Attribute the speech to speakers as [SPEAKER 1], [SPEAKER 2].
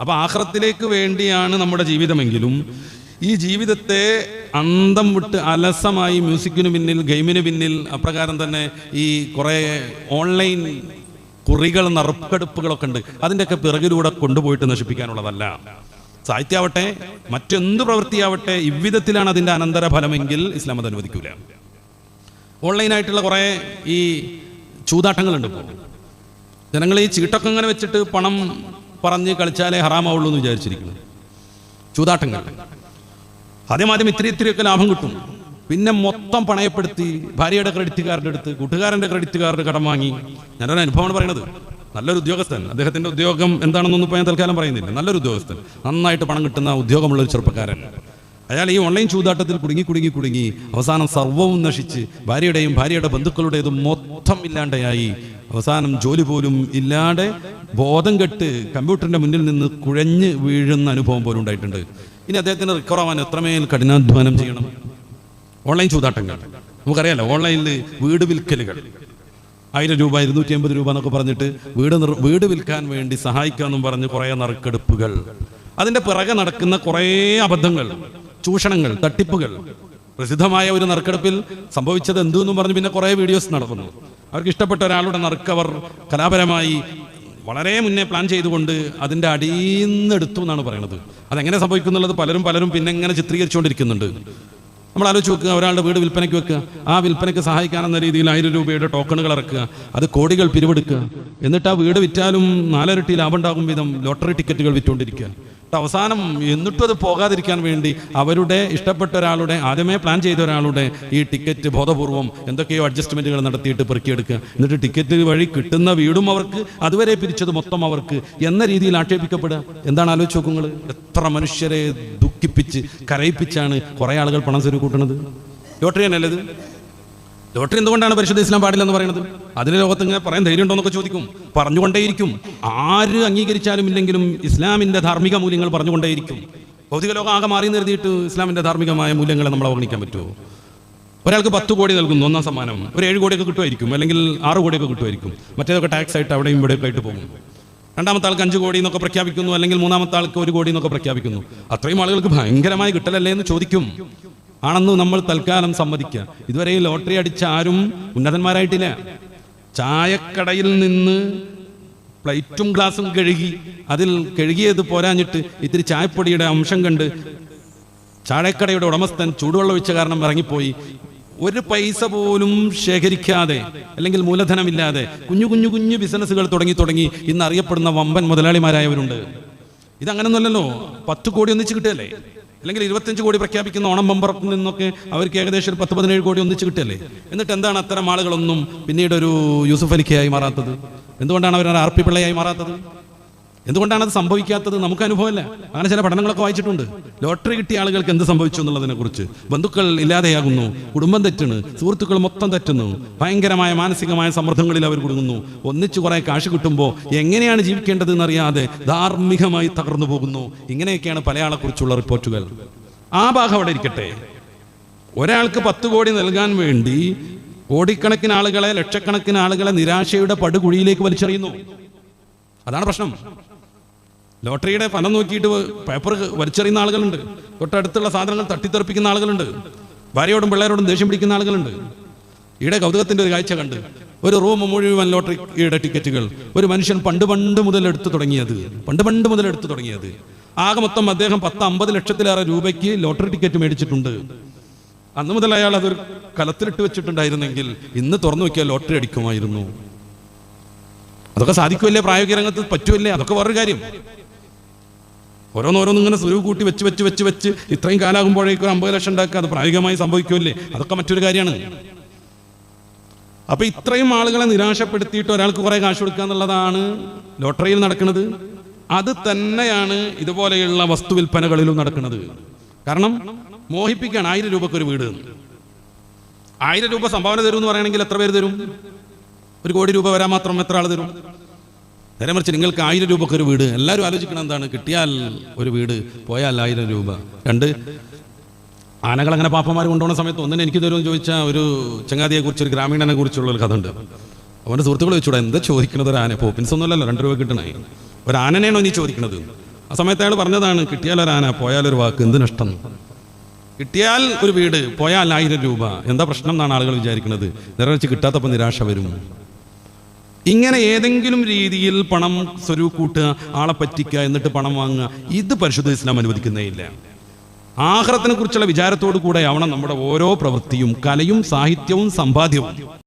[SPEAKER 1] അപ്പൊ ആഹ്റത്തിലേക്ക് വേണ്ടിയാണ് നമ്മുടെ ജീവിതമെങ്കിലും ഈ ജീവിതത്തെ അന്തം വിട്ട് അലസമായി മ്യൂസിക്കിനു പിന്നിൽ ഗെയിമിന് പിന്നിൽ അപ്രകാരം തന്നെ ഈ കുറേ ഓൺലൈൻ കുറികൾ നറുക്കെടുപ്പുകളൊക്കെ ഉണ്ട്. അതിന്റെയൊക്കെ പിറകിലൂടെ കൊണ്ടുപോയിട്ട് നശിപ്പിക്കാനുള്ളതല്ല. സാഹിത്യാവട്ടെ മറ്റെന്ത് പ്രവൃത്തിയാവട്ടെ ഇவ்விധത്തിലാണ് അതിന്റെ അനന്തരഫലമെങ്കിൽ ഇസ്ലാം അത് അനുവദിക്കൂല. ഓൺലൈനായിട്ടുള്ള കുറേ ഈ ചൂതാട്ടങ്ങളുണ്ട് ഇപ്പോൾ. ജനങ്ങൾ ഈ ചീട്ടൊക്കെ ഇങ്ങനെ വെച്ചിട്ട് പണം പറഞ്ഞ് കളിച്ചാലേ ഹറാമാവുള്ളൂ എന്ന് വിചാരിച്ചിരിക്കുന്നു. ചൂതാട്ടം ചൂതാട്ടങ്ങൾ. ആദ്യം ആദ്യം ഇത്തിരി ഇത്തിരിയൊക്കെ ലാഭം കിട്ടും. പിന്നെ മൊത്തം പണയപ്പെടുത്തി ഭാര്യയുടെ ക്രെഡിറ്റ് കാർഡ് എടുത്ത് കൂട്ടുകാരന്റെ ക്രെഡിറ്റ് കാർഡ് കടം വാങ്ങി. ഞാനൊരു അനുഭവമാണ് പറയുന്നത്. നല്ലൊരു ഉദ്യോഗസ്ഥൻ. അദ്ദേഹത്തിന്റെ ഉദ്യോഗം എന്താണെന്നൊന്നും ഇപ്പോൾ ഞാൻ തൽക്കാലം പറയുന്നില്ല. നല്ലൊരു ഉദ്യോഗസ്ഥൻ. നന്നായിട്ട് പണം കിട്ടുന്ന ഉദ്യോഗമുള്ള ഒരു ചെറുപ്പക്കാരൻ. അയാൾ ഈ ഓൺലൈൻ ചൂതാട്ടത്തിൽ കുടുങ്ങി കുടുങ്ങി കുടുങ്ങി അവസാനം സർവവും നശിച്ച് ഭാര്യയുടെയും ഭാര്യയുടെ ബന്ധുക്കളുടേതും മൊത്തം ഇല്ലാണ്ടായി. അവസാനം ജോലി പോലും ഇല്ലാതെ ബോധം കെട്ട് കമ്പ്യൂട്ടറിന്റെ മുന്നിൽ നിന്ന് കുഴഞ്ഞ് വീഴുന്ന അനുഭവം പോലും ഉണ്ടായിട്ടുണ്ട്. ഇനി അദ്ദേഹത്തിന് റിക്കവർ ആവാൻ എത്രമേൽ കഠിനാധ്വാനം ചെയ്യണം? ഓൺലൈൻ ചൂതാട്ടങ്ങൾ. നമുക്കറിയാലോ ഓൺലൈനിൽ വീട് വിൽക്കലുകൾ. ആയിരം രൂപ ഇരുന്നൂറ്റി അമ്പത് രൂപ എന്നൊക്കെ പറഞ്ഞിട്ട് വീട് വീട് വിൽക്കാൻ വേണ്ടി സഹായിക്കാമെന്നും പറഞ്ഞ് കുറേ നറുക്കെടുപ്പുകൾ. അതിന്റെ പിറകെ നടക്കുന്ന കുറേ അബദ്ധങ്ങൾ ചൂഷണങ്ങൾ തട്ടിപ്പുകൾ. പ്രസിദ്ധമായ ഒരു നറുക്കെടുപ്പിൽ സംഭവിച്ചത് എന്തെന്നും പറഞ്ഞ് പിന്നെ കുറേ വീഡിയോസ് നടക്കുന്നു. അവർക്ക് ഇഷ്ടപ്പെട്ട ഒരാളുടെ നറുക്ക് അവർ കലാപരമായി വളരെ മുന്നേ പ്ലാൻ ചെയ്തുകൊണ്ട് അതിന്റെ അടിയിന്നെടുത്തു എന്നാണ് പറയുന്നത് അതെങ്ങനെ സംഭവിക്കുന്നുള്ളത് പലരും പലരും പിന്നെ എങ്ങനെ ചിത്രീകരിച്ചുകൊണ്ടിരിക്കുന്നുണ്ട്. നമ്മൾ ആലോചിച്ച് വെക്കുക ഒരാളുടെ വീട് വിൽപ്പനയ്ക്ക് വെക്കുക. ആ വിൽപ്പനയ്ക്ക് സഹായിക്കാനെന്ന രീതിയിൽ ആയിരം രൂപയുടെ ടോക്കണുകൾ ഇറക്കുക. അത് കോടികൾ പിരിവെടുക്കുക. എന്നിട്ട് ആ വീട് വിറ്റാലും നാലരട്ടി ലാഭം ഉണ്ടാകും വിധം ലോട്ടറി ടിക്കറ്റുകൾ വിറ്റുകൊണ്ടിരിക്കുക. അവസാനം എന്നിട്ടും അത് പോകാതിരിക്കാൻ വേണ്ടി അവരുടെ ഇഷ്ടപ്പെട്ട ഒരാളുടെ ആദ്യമേ പ്ലാൻ ചെയ്ത ഒരാളുടെ ഈ ടിക്കറ്റ് ബോധപൂർവം എന്തൊക്കെയോ അഡ്ജസ്റ്റ്മെന്റുകൾ നടത്തിയിട്ട് പെറുക്കിയെടുക്കുക. എന്നിട്ട് ടിക്കറ്റ് വഴി കിട്ടുന്ന വീടും അവർക്ക് അതുവരെ പിരിച്ചത് മൊത്തം അവർക്ക് എന്ന രീതിയിൽ ആക്ഷേപിക്കപ്പെടുക. എന്താണ് ആലോചിച്ച് നോക്കുങ്ങൾ എത്ര മനുഷ്യരെ ദുഃഖിപ്പിച്ച് കരയിപ്പിച്ചാണ് കുറേ ആളുകൾ പണം സ്വരൂ കൂട്ടുന്നത് ലോട്ടറി തന്നെയല്ലേ ലോട്ടറി എന്തുകൊണ്ടാണ് പരിശുദ്ധ ഇസ്ലാം പാടില്ലെന്ന് പറയുന്നത്? അതിന് ലോകത്ത് ഇങ്ങനെ പറയാൻ ധൈര്യം ഉണ്ടോ എന്നൊക്കെ ചോദിക്കും. പറഞ്ഞുകൊണ്ടേയിരിക്കും. ആര് അംഗീകരിച്ചാലും ഇല്ലെങ്കിലും ഇസ്ലാമിന്റെ ധാർമ്മിക മൂല്യങ്ങൾ പറഞ്ഞുകൊണ്ടേയിരിക്കും. ഭൗതിക ലോകം ആകെ മാറി നിർത്തിയിട്ട് ഇസ്ലാമിന്റെ ധാർമ്മികമായ മൂല്യങ്ങളെ നമ്മൾ അവഗണിക്കാൻ പറ്റുമോ? ഒരാൾക്ക് പത്ത് കോടി നൽകുന്നു ഒന്നാം സമ്മാനം. ഒരു ഏഴ് കോടിയൊക്കെ കിട്ടുമായിരിക്കും അല്ലെങ്കിൽ ആറ് കോടിയൊക്കെ കിട്ടുമായിരിക്കും. മറ്റേതൊക്കെ ടാക്സ് ആയിട്ട് അവിടെയും ഇവിടെയൊക്കെ ആയിട്ട് പോകും. രണ്ടാമത്തെ ആൾക്ക് അഞ്ച് കോടി എന്നൊക്കെ പ്രഖ്യാപിക്കുന്നു അല്ലെങ്കിൽ മൂന്നാമത്തെ ആൾക്ക് ഒരു കോടി എന്നൊക്കെ പ്രഖ്യാപിക്കുന്നു. അത്രയും ആളുകൾക്ക് ഭയങ്കരമായി കിട്ടലല്ലേ എന്ന് ചോദിക്കും. ആണെന്ന് നമ്മൾ തൽക്കാലം സമ്മതിക്കുക. ഇതുവരെ ഈ ലോട്ടറി അടിച്ച ആരും ഉന്നതന്മാരായിട്ടില്ല. ചായക്കടയിൽ നിന്ന് പ്ലേറ്റും ഗ്ലാസും കഴുകി അതിൽ കഴുകിയത് പോരാഞ്ഞിട്ട് ഇത്തിരി ചായപ്പൊടിയുടെ അംശം കണ്ട് ചായക്കടയുടെ ഉടമസ്ഥൻ ചൂടുവെള്ളം ഒഴിച്ച കാരണം ഇറങ്ങിപ്പോയി. ഒരു പൈസ പോലും ശേഖരിക്കാതെ അല്ലെങ്കിൽ മൂലധനമില്ലാതെ കുഞ്ഞു കുഞ്ഞു കുഞ്ഞു ബിസിനസ്സുകൾ തുടങ്ങി തുടങ്ങി ഇന്ന് അറിയപ്പെടുന്ന വമ്പൻ മുതലാളിമാരായവരുണ്ട്. ഇതങ്ങനൊന്നുമല്ലല്ലോ. പത്ത് കോടി ഒന്നിച്ച് കിട്ടുകയല്ലേ? അല്ലെങ്കിൽ ഇരുപത്തഞ്ച് കോടി പ്രഖ്യാപിക്കുന്ന ഓണം ബമ്പറിൽ നിന്നൊക്കെ അവർക്ക് ഏകദേശം ഒരു പത്ത് പതിനേഴ് കോടി ഒന്നിച്ച് കിട്ടിയല്ലേ? എന്നിട്ട് എന്താണ് അത്തരം ആളുകളൊന്നും പിന്നീട് ഒരു യൂസുഫ് അലിക്കയായി മാറാത്തത്? എന്തുകൊണ്ടാണ് അവർ ആർ പി പിള്ളയായി മാറാത്തത്? എന്തുകൊണ്ടാണ് അത് സംഭവിക്കാത്തത്? നമുക്ക് അനുഭവമല്ല അങ്ങനെ ചില പഠനങ്ങളൊക്കെ വായിച്ചിട്ടുണ്ട്. ലോട്ടറി കിട്ടിയ ആളുകൾക്ക് എന്ത് സംഭവിച്ചു എന്നുള്ളതിനെ കുറിച്ച് ബന്ധുക്കൾ ഇല്ലാതെയാകുന്നു കുടുംബം തെറ്റുന്നു സുഹൃത്തുക്കൾ മൊത്തം തെറ്റുന്നു ഭയങ്കരമായ മാനസികമായ സമ്മർദ്ദങ്ങളിൽ അവർ കുടുങ്ങുന്നു. ഒന്നിച്ചു കുറെ കാശ് കിട്ടുമ്പോൾ എങ്ങനെയാണ് ജീവിക്കേണ്ടത് എന്നറിയാതെ ധാർമ്മികമായി തകർന്നു പോകുന്നു. ഇങ്ങനെയൊക്കെയാണ് പല ആളെക്കുറിച്ചുള്ള റിപ്പോർട്ടുകൾ. ആ ഭാഗം അവിടെ ഇരിക്കട്ടെ. ഒരാൾക്ക് പത്ത് കോടി നൽകാൻ വേണ്ടി കോടിക്കണക്കിന് ആളുകളെ ലക്ഷക്കണക്കിന് ആളുകളെ നിരാശയുടെ പടുകുഴിയിലേക്ക് വലിച്ചെറിയുന്നു. അതാണ് പ്രശ്നം. ലോട്ടറിയുടെ പണം നോക്കിയിട്ട് പേപ്പർ വലിച്ചെറിയുന്ന ആളുകളുണ്ട്. തൊട്ടടുത്തുള്ള സാധനങ്ങൾ തട്ടിത്തെറിപ്പിക്കുന്ന ആളുകളുണ്ട്. ഭാര്യയോടും പിള്ളേരോടും ദേഷ്യം പിടിക്കുന്ന ആളുകളുണ്ട്. ഈടെ കൗതുകത്തിന്റെ ഒരു കാഴ്ച കണ്ട് ഒരു റൂം മുഴുവൻ ലോട്ടറിയുടെ ടിക്കറ്റുകൾ. ഒരു മനുഷ്യൻ പണ്ട് പണ്ട് മുതൽ എടുത്തു തുടങ്ങിയത്. പണ്ട് പണ്ട് മുതൽ എടുത്തു തുടങ്ങിയത്. ആകെ മൊത്തം അദ്ദേഹം പത്ത് അമ്പത് ലക്ഷത്തിലേറെ രൂപയ്ക്ക് ലോട്ടറി ടിക്കറ്റ് മേടിച്ചിട്ടുണ്ട്. അന്ന് മുതൽ അയാൾ അതൊരു കലത്തിലിട്ട് വെച്ചിട്ടുണ്ടായിരുന്നെങ്കിൽ ഇന്ന് തുറന്നു നോക്കിയാൽ ലോട്ടറി അടിക്കുമായിരുന്നു. അതൊക്കെ സാധിക്കുമല്ലേ? പ്രായോഗിക രംഗത്ത് പറ്റുമല്ലേ? അതൊക്കെ വേറൊരു കാര്യം. ഓരോന്നോരോന്നും ഇങ്ങനെ സുരവ് കൂട്ടി വെച്ച് വെച്ച് വെച്ച് വെച്ച് ഇത്രയും കാലാകുമ്പോഴേക്കും അമ്പത് ലക്ഷം ഉണ്ടാക്കുക. അത് പ്രായോഗികമായി സംഭവിക്കുമല്ലേ? അതൊക്കെ മറ്റൊരു കാര്യമാണ്. അപ്പൊ ഇത്രയും ആളുകളെ നിരാശപ്പെടുത്തിയിട്ട് ഒരാൾക്ക് കുറെ കാശ് കൊടുക്കുക എന്നുള്ളതാണ് ലോട്ടറിയിൽ നടക്കുന്നത്. അത് തന്നെയാണ് ഇതുപോലെയുള്ള വസ്തു വിൽപ്പനകളിലും നടക്കുന്നത്. കാരണം മോഹിപ്പിക്കുകയാണ് ആയിരം രൂപക്ക് ഒരു വീട്. ആയിരം രൂപ സംഭാവന തരും എന്ന് പറയുകയാണെങ്കിൽ എത്ര പേര് തരും? ഒരു കോടി രൂപ വരാൻ മാത്രം എത്ര ആൾ തരും? നേരെ മറിച്ച് നിങ്ങൾക്ക് ആയിരം രൂപക്ക് ഒരു വീട്. എല്ലാവരും ആലോചിക്കണം എന്താണ്. കിട്ടിയാൽ ഒരു വീട് പോയാൽ ആയിരം രൂപ. രണ്ട് ആനകൾ അങ്ങനെ പാപ്പന്മാർ കൊണ്ടുപോകുന്ന സമയത്ത് ഒന്നിനെ എനിക്ക് തരുമെന്ന് ചോദിച്ചാൽ ഒരു ചങ്ങാതിയെ കുറിച്ച് ഒരു ഗ്രാമീണനെ കുറിച്ചുള്ള ഒരു കഥ ഉണ്ട് അവന്റെ സുഹൃത്തുക്കൾ ചോദിച്ചൂടെ എന്താ ചോദിക്കുന്നത് ഒരു ആന പോപ്പിൻസ് ഒന്നുമല്ലല്ലോ രണ്ട് രൂപ കിട്ടണേ. ഒരു ആനനെയാണോ നീ ചോദിക്കുന്നത് ആ സമയത്ത് അയാൾ പറഞ്ഞതാണ് കിട്ടിയാൽ ഒരു ആന പോയാൽ ഒരു വാക്ക് എന്ത് നഷ്ടം? കിട്ടിയാൽ ഒരു വീട് പോയാൽ ആയിരം രൂപ. എന്താ പ്രശ്നം എന്നാണ് ആളുകൾ വിചാരിക്കുന്നത്. നേരെ കിട്ടാത്തപ്പോൾ നിരാശ വരും. ഇങ്ങനെ ഏതെങ്കിലും രീതിയിൽ പണം സ്വരൂ കൂട്ടുക ആളെ പറ്റിക്കുക എന്നിട്ട് പണം വാങ്ങുക ഇത് പരിശുദ്ധ ഇസ്ലാം അനുവദിക്കുന്നേ ഇല്ല. ആഹ്റത്തിനെ കുറിച്ചുള്ള വിചാരത്തോടു കൂടെ ആവണം നമ്മുടെ ഓരോ പ്രവൃത്തിയും കലയും സാഹിത്യവും സമ്പാദ്യവും.